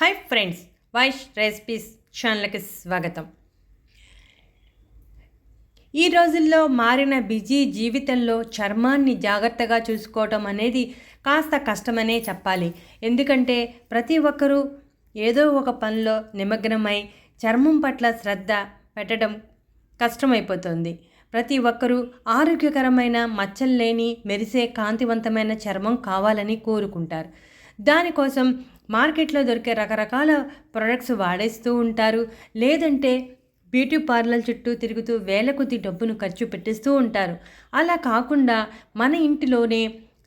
Hi friends Vaish recipes ఛానల్కి స్వాగతం. ఈ రోజుల్లో మారిన బిజీ జీవితంలో చర్మాన్ని జాగ్రత్తగా చూసుకోవటం అనేది కాస్త కష్టమనే చెప్పాలి. ఎందుకంటే ప్రతి ఒక్కరూ ఏదో ఒక పనిలో నిమగ్నమై చర్మం పట్ల శ్రద్ధ పెట్టడం కష్టమైపోతుంది. ప్రతి ఒక్కరూ ఆరోగ్యకరమైన మచ్చలు లేని మెరిసే కాంతివంతమైన చర్మం కావాలని కోరుకుంటారు. దానికోసం మార్కెట్లో దొరికే రకరకాల ప్రొడక్ట్స్ వాడేస్తూ ఉంటారు. లేదంటే బ్యూటీ పార్లర్ చుట్టూ తిరుగుతూ వేల కొద్ది డబ్బును ఖర్చు పెట్టిస్తూ ఉంటారు. అలా కాకుండా మన ఇంటిలోనే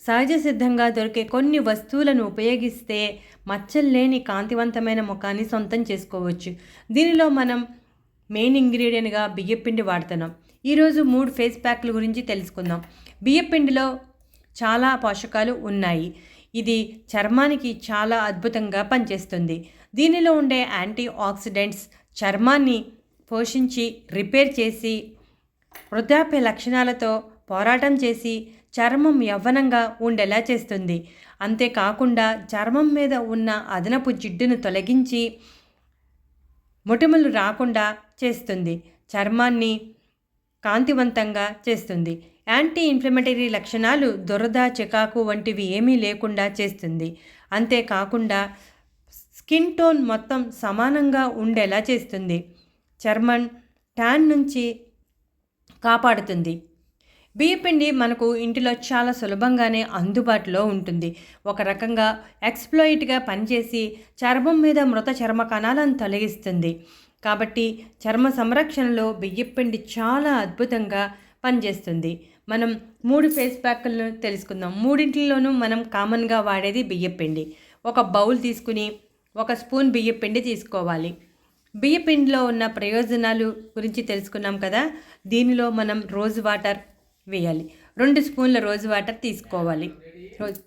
సహజ సిద్ధంగా దొరికే కొన్ని వస్తువులను ఉపయోగిస్తే మచ్చలు లేని కాంతివంతమైన ముఖాన్ని సొంతం చేసుకోవచ్చు. దీనిలో మనం మెయిన్ ఇంగ్రీడియంట్గా బియ్యపిండి వాడుతున్నాం. ఈరోజు మూడు ఫేస్ ప్యాక్ల గురించి తెలుసుకుందాం. బియ్యపిండిలో చాలా పోషకాలు ఉన్నాయి. ఇది చర్మానికి చాలా అద్భుతంగా పనిచేస్తుంది. దీనిలో ఉండే యాంటీ ఆక్సిడెంట్స్ చర్మాన్ని పోషించి రిపేర్ చేసి వృద్ధాప్య లక్షణాలతో పోరాటం చేసి చర్మం యవ్వనంగా ఉండేలా చేస్తుంది. అంతేకాకుండా చర్మం మీద ఉన్న అదనపు జిడ్డును తొలగించి మొటిమలు రాకుండా చేస్తుంది. చర్మాన్ని కాంతివంతంగా చేస్తుంది. యాంటీ ఇన్ఫ్లమేటరీ లక్షణాలు దురద చికాకు వంటివి ఏమీ లేకుండా చేస్తుంది. అంతేకాకుండా స్కిన్ టోన్ మొత్తం సమానంగా ఉండేలా చేస్తుంది. చర్మం ట్యాన్ నుంచి కాపాడుతుంది. బియ్యపిండి మనకు ఇంటిలో చాలా సులభంగానే అందుబాటులో ఉంటుంది. ఒక రకంగా ఎక్స్ప్లోయిట్గా పనిచేసి చర్మం మీద మృత చర్మ కణాలను తొలగిస్తుంది. కాబట్టి చర్మ సంరక్షణలో బియ్యపిండి చాలా అద్భుతంగా పనిచేస్తుంది. మనం మూడు ఫేస్ ప్యాక్లను తెలుసుకుందాం. మూడింటిలోనూ మనం కామన్గా వాడేది బియ్యపిండి ఒక బౌల్ తీసుకుని ఒక స్పూన్ బియ్యపిండి తీసుకోవాలి. బియ్యపిండిలో ఉన్న ప్రయోజనాలు గురించి తెలుసుకున్నాం కదా? దీనిలో మనం రోజ్ వాటర్ వేయాలి. రెండు స్పూన్ల రోజ్ వాటర్ తీసుకోవాలి. రోజ్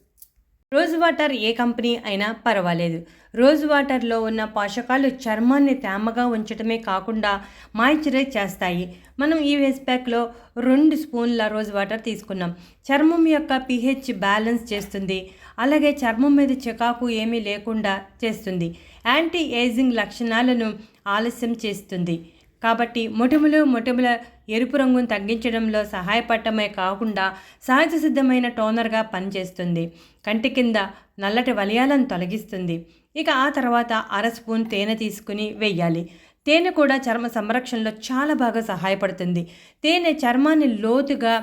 రోజ్ వాటర్ ఏ కంపెనీ అయినా పర్వాలేదు. రోజ్ వాటర్లో ఉన్న పోషకాలు చర్మాన్ని తేమగా ఉంచడమే కాకుండా మాయిశ్చరైజ్ చేస్తాయి. మనం ఈ ఫేస్ ప్యాక్లో రెండు స్పూన్ల రోజ్ వాటర్ తీసుకున్నాం. చర్మం యొక్క పిహెచ్ బ్యాలెన్స్ చేస్తుంది. అలాగే చర్మం మీద చికాకు ఏమీ లేకుండా చేస్తుంది. యాంటీ ఏజింగ్ లక్షణాలను ఆలస్యం చేస్తుంది. కాబట్టి మొటిములు మొటిముల ఎరుపు రంగును తగ్గించడంలో సహాయపడటమే కాకుండా సహజ సిద్ధమైన టోనర్గా పనిచేస్తుంది. కంటి కింద నల్లటి వలయాలను తొలగిస్తుంది. ఇక ఆ తర్వాత అర స్పూన్ తేనె తీసుకుని వెయ్యాలి. తేనె కూడా చర్మ సంరక్షణలో చాలా బాగా సహాయపడుతుంది. తేనె చర్మాన్ని లోతుగా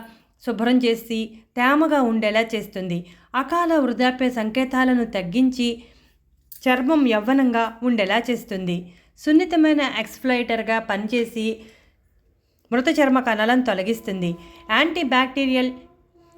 శుభ్రం చేసి తేమగా ఉండేలా చేస్తుంది. అకాల వృద్ధాప్య సంకేతాలను తగ్గించి చర్మం యవ్వనంగా ఉండేలా చేస్తుంది. సున్నితమైన ఎక్స్ఫ్లైటర్గా పనిచేసి మృత చర్మ కణాలను తొలగిస్తుంది. యాంటీ బ్యాక్టీరియల్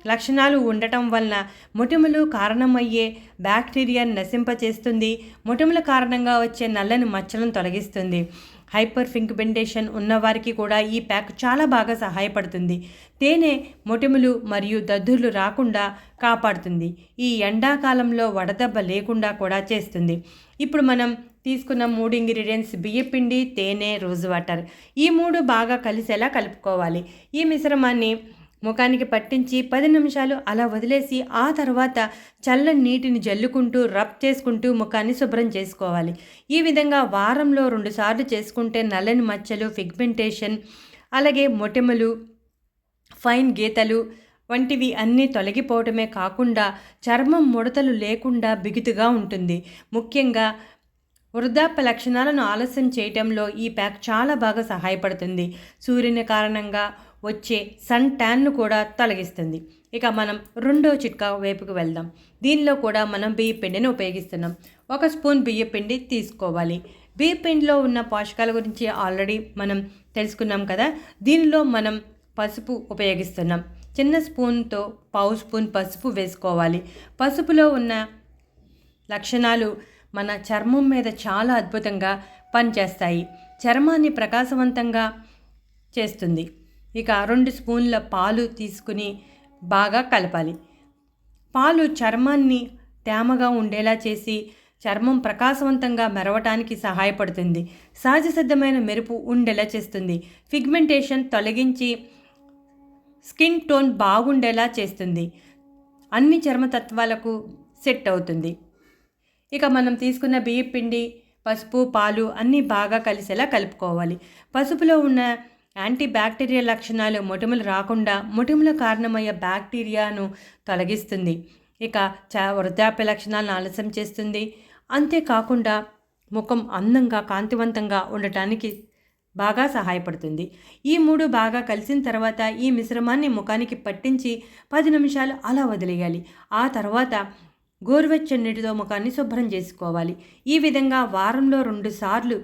లక్షణాలు ఉండటం వలన మొటిమలు కారణమయ్యే బ్యాక్టీరియాను నశింపచేస్తుంది. మొటిమల కారణంగా వచ్చే నల్లని మచ్చలను తొలగిస్తుంది. హైపర్ ఫింక్బెండేషన్ ఉన్నవారికి కూడా ఈ ప్యాక్ చాలా బాగా సహాయపడుతుంది. తేనె మొటిములు మరియు దద్దుర్లు రాకుండా కాపాడుతుంది. ఈ ఎండాకాలంలో వడదెబ్బ లేకుండా కూడా చేస్తుంది. ఇప్పుడు మనం తీసుకున్న మూడు ఇంగ్రీడియంట్స్ బియ్యపిండి తేనె రోజ్ వాటర్. ఈ మూడు బాగా కలిసేలా కలుపుకోవాలి. ఈ మిశ్రమాన్ని ముఖానికి పట్టించి పది నిమిషాలు అలా వదిలేసి ఆ తర్వాత చల్లని నీటిని జల్లుకుంటూ రబ్ చేసుకుంటూ ముఖాన్ని శుభ్రం చేసుకోవాలి. ఈ విధంగా వారంలో రెండుసార్లు చేసుకుంటే నల్లని మచ్చలు ఫిగ్మెంటేషన్ అలాగే మొటిమలు ఫైన్ గీతలు వంటివి అన్నీ తొలగిపోవటమే కాకుండా చర్మం ముడతలు లేకుండా బిగుతుగా ఉంటుంది. ముఖ్యంగా వృద్ధాప్య లక్షణాలను ఆలస్యం చేయటంలో ఈ ప్యాక్ చాలా బాగా సహాయపడుతుంది. సూర్యుని కారణంగా వచ్చే సన్ ట్యాన్ను కూడా తొలగిస్తుంది. ఇక మనం రెండో చిట్కా వైపుకు వెళ్దాం. దీనిలో కూడా మనం బియ్య పిండిని ఉపయోగిస్తున్నాం. ఒక స్పూన్ బియ్య పిండి తీసుకోవాలి. బియ్య పిండిలో ఉన్న పోషకాల గురించి ఆల్రెడీ మనం తెలుసుకున్నాం కదా. దీనిలో మనం పసుపు ఉపయోగిస్తున్నాం. చిన్న స్పూన్తో పావు స్పూన్ పసుపు వేసుకోవాలి. పసుపులో ఉన్న లక్షణాలు మన చర్మం మీద చాలా అద్భుతంగా పనిచేస్తాయి. చర్మాన్ని ప్రకాశవంతంగా చేస్తుంది. ఇక రెండు స్పూన్ల పాలు తీసుకుని బాగా కలపాలి. పాలు చర్మాన్ని తేమగా ఉండేలా చేసి చర్మం ప్రకాశవంతంగా మెరవటానికి సహాయపడుతుంది. సహజ సిద్ధమైన మెరుపు ఉండేలా చేస్తుంది. ఫిగ్మెంటేషన్ తొలగించి స్కిన్ టోన్ బాగుండేలా చేస్తుంది. అన్ని చర్మతత్వాలకు సెట్ అవుతుంది. ఇక మనం తీసుకున్న బియ్యం పిండి పసుపు పాలు అన్నీ బాగా కలిసేలా కలుపుకోవాలి. పసుపులో ఉన్న యాంటీ బ్యాక్టీరియా లక్షణాలు మొటిమలు రాకుండా మొటిమల కారణమయ్యే బ్యాక్టీరియాను తొలగిస్తుంది. ఇక చా వృద్ధాప్య లక్షణాలను ఆలస్యం చేస్తుంది. అంతేకాకుండా ముఖం అందంగా కాంతివంతంగా ఉండటానికి బాగా సహాయపడుతుంది. ఈ మూడు బాగా కలిసిన తర్వాత ఈ మిశ్రమాన్ని ముఖానికి పట్టించి పది నిమిషాలు అలా వదిలేయాలి. ఆ తర్వాత గోరువెచ్చని నీటితో ముఖాన్ని శుభ్రం చేసుకోవాలి. ఈ విధంగా వారంలో రెండు సార్లు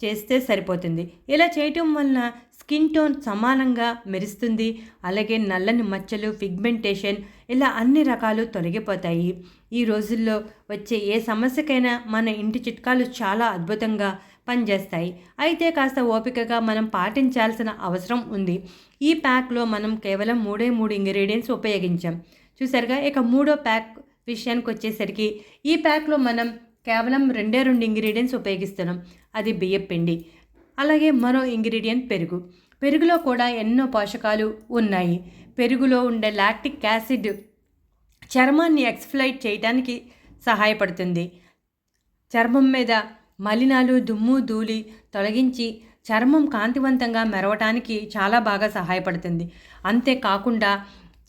చేస్తే సరిపోతుంది. ఇలా చేయటం వలన స్కిన్ టోన్ సమానంగా మెరుస్తుంది. అలాగే నల్లని మచ్చలు పిగ్మెంటేషన్ ఇలా అన్ని రకాలు తొలగిపోతాయి. ఈ రోజుల్లో వచ్చే ఏ సమస్యకైనా మన ఇంటి చిట్కాలు చాలా అద్భుతంగా పనిచేస్తాయి. అయితే కాస్త ఓపికగా మనం పాటించాల్సిన అవసరం ఉంది. ఈ ప్యాక్లో మనం కేవలం మూడే మూడు ఇంగ్రీడియంట్స్ ఉపయోగించాం. చూసారుగా ఇక మూడో ప్యాక్ విషయానికి వచ్చేసరికి ఈ ప్యాక్లో మనం కేవలం రెండే రెండు ఇంగ్రీడియంట్స్ ఉపయోగిస్తున్నాం. అది బియ్యం పిండి అలాగే మరో ఇంగ్రీడియంట్ పెరుగు. పెరుగులో కూడా ఎన్నో పోషకాలు ఉన్నాయి. పెరుగులో ఉండే లాక్టిక్ యాసిడ్ చర్మాన్ని ఎక్స్ఫ్లైట్ చేయడానికి సహాయపడుతుంది. చర్మం మీద మలినాలు దుమ్ము ధూళి తొలగించి చర్మం కాంతివంతంగా మెరవటానికి చాలా బాగా సహాయపడుతుంది. అంతేకాకుండా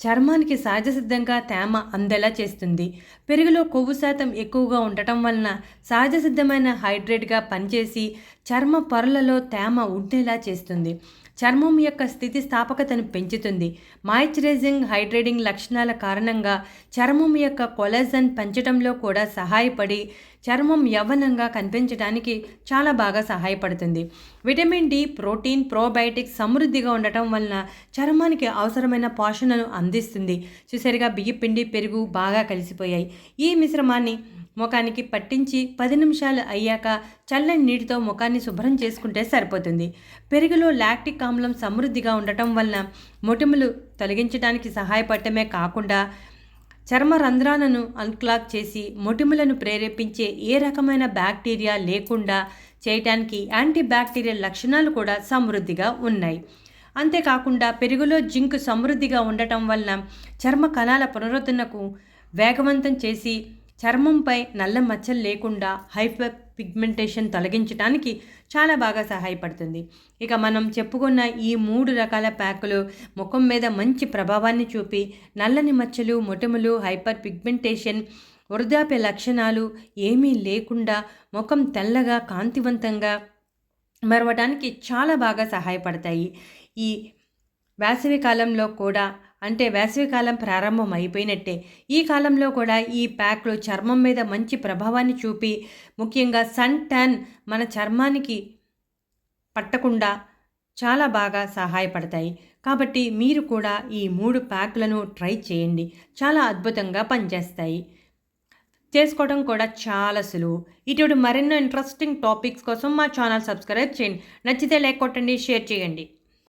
చర్మానికి సహజసిద్ధంగా తేమ అందేలా చేస్తుంది. పెరుగులో కొవ్వు శాతం ఎక్కువగా ఉండటం వలన సహజసిద్ధమైన హైడ్రేట్గా పనిచేసి చర్మ పొరలలో తేమ ఉండేలా చేస్తుంది. చర్మం యొక్క స్థితిస్థాపకతను పెంచుతుంది. మాయిశ్చరైజింగ్ హైడ్రేటింగ్ లక్షణాల కారణంగా చర్మం యొక్క కొలెజన్ పెంచడంలో కూడా సహాయపడి చర్మం యవ్వనంగా కనిపించడానికి చాలా బాగా సహాయపడుతుంది. విటమిన్ డి ప్రోటీన్ ప్రోబయోటిక్స్ సమృద్ధిగా ఉండటం వలన చర్మానికి అవసరమైన పోషణను అందిస్తుంది. చూసరిగా బియ్య పిండి పెరుగు బాగా కలిసిపోయాయి. ఈ మిశ్రమాన్ని ముఖానికి పట్టించి పది నిమిషాలు అయ్యాక చల్లని నీటితో ముఖాన్ని శుభ్రం చేసుకుంటే సరిపోతుంది. పెరుగులో లాక్టిక్ ఆమ్లం సమృద్ధిగా ఉండటం వలన మొటిములు తొలగించడానికి సహాయపడటమే కాకుండా చర్మ రంధ్రాలను అన్క్లాక్ చేసి మొటిములను ప్రేరేపించే ఏ రకమైన బ్యాక్టీరియా లేకుండా చేయటానికి యాంటీ బ్యాక్టీరియల్ లక్షణాలు కూడా సమృద్ధిగా ఉన్నాయి. అంతేకాకుండా పెరుగులో జింక్ సమృద్ధిగా ఉండటం వలన చర్మ కణాల పునరుద్ధరణకు వేగవంతం చేసి చర్మంపై నల్ల మచ్చలు లేకుండా హైపర్ పిగ్మెంటేషన్ తొలగించడానికి చాలా బాగా సహాయపడుతుంది. ఇక మనం చెప్పుకున్న ఈ మూడు రకాల ప్యాకులు ముఖం మీద మంచి ప్రభావాన్ని చూపి నల్లని మచ్చలు మొటిమలు హైపర్ పిగ్మెంటేషన్ వృద్ధాప్య లక్షణాలు ఏమీ లేకుండా ముఖం తెల్లగా కాంతివంతంగా మరవడానికి చాలా బాగా సహాయపడతాయి. ఈ వేసవి కాలంలో కూడా అంటే వేసవికాలం ప్రారంభం అయిపోయినట్టే. ఈ కాలంలో కూడా ఈ ప్యాక్లు చర్మం మీద మంచి ప్రభావాన్ని చూపి ముఖ్యంగా సన్ ట్యాన్ మన చర్మానికి పట్టకుండా చాలా బాగా సహాయపడతాయి. కాబట్టి మీరు కూడా ఈ మూడు ప్యాక్లను ట్రై చేయండి. చాలా అద్భుతంగా పనిచేస్తాయి. చేసుకోవడం కూడా చాలా సులువు. ఇటువంటి మరెన్నో ఇంట్రెస్టింగ్ టాపిక్స్ కోసం మా ఛానల్ సబ్స్క్రైబ్ చేయండి. నచ్చితే లైక్ కొట్టండి షేర్ చేయండి.